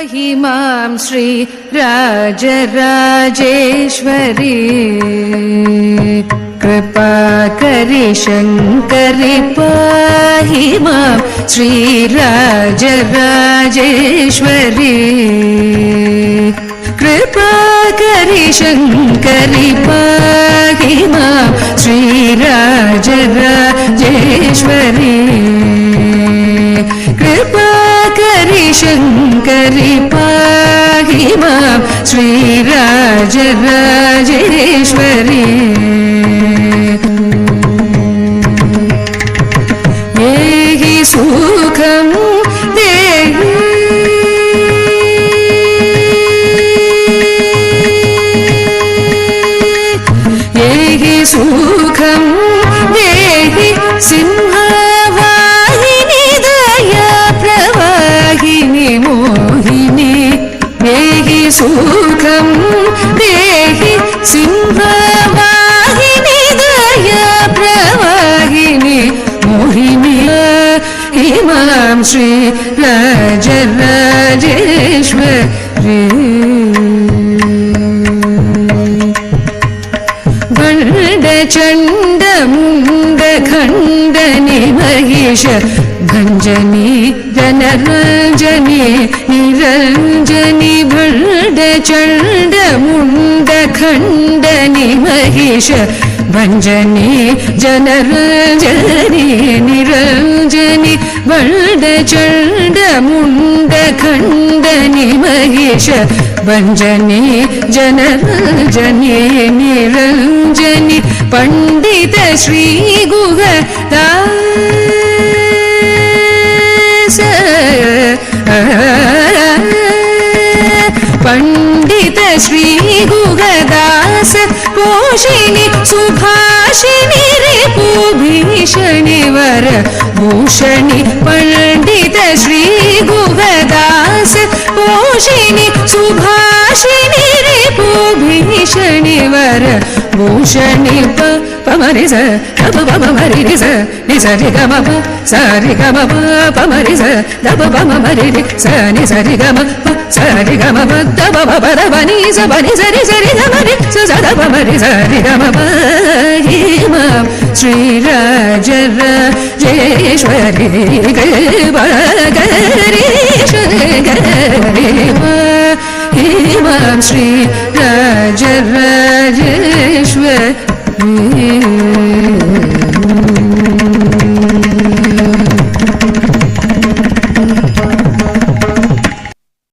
पाहि माँ श्रीराजराजेश्वरी कृपाकरि शङ्करि पाहि माँ श्रीराजराजेश्वरी कृपाकरि शङ्करि पाहि माँ श्रीराजराजेश्वरी कृपाकरि शङ्करि पाहि माँ श्रीराजराजेश्वरी। देहि सुखं देहि। देहि சுகம் தேகி சிங்கவாகினி தயா பிரவாகினி மோகினிய இமாம் ஸ்ரீ ராஜராஜேஸ்வரி கண்ட சண்ட முந்த கண்ட நிமகிஷ கஞ்சனி ஜனரஞ்சனி நிரஞ்ச ಚಂಡ ಮುಂಡ ಖಂಡನೆ ಮಹೇಶ ಭಂಜನೆ ಜನರಂಜನೆ ನಿರಂಜನೆ ಬಂಡ ಚಂಡ ಮುಂಡ ಖಂಡನೆ ಮಹೇಶ ಭಂಜನೆ ಜನರಂಜನೆ ನಿರಂಜನೆ ಪಂಡಿತ ಶ್ರೀ ಗುಹ ದಾಸ பண் श्रीगुहदास पोषिणि सुभाषिणि रिपुभीषणि वर भूषणि पण्डित श्रीगुहदास पोषिणि सुभाषिणि रिपुभीषणि वर భూషణి పమరి స పమరి రి ని సరి గమ సరి గమ పమరి స దబ పమరి రి స ని సరి గమ సరి గమ దబ బర బని స బని సరి సరి గమ రి స స దబ మరి సరి గమ హేమ శ్రీరాజ జయేశ్వరి గరి గరి హేమ శ్రీ شوي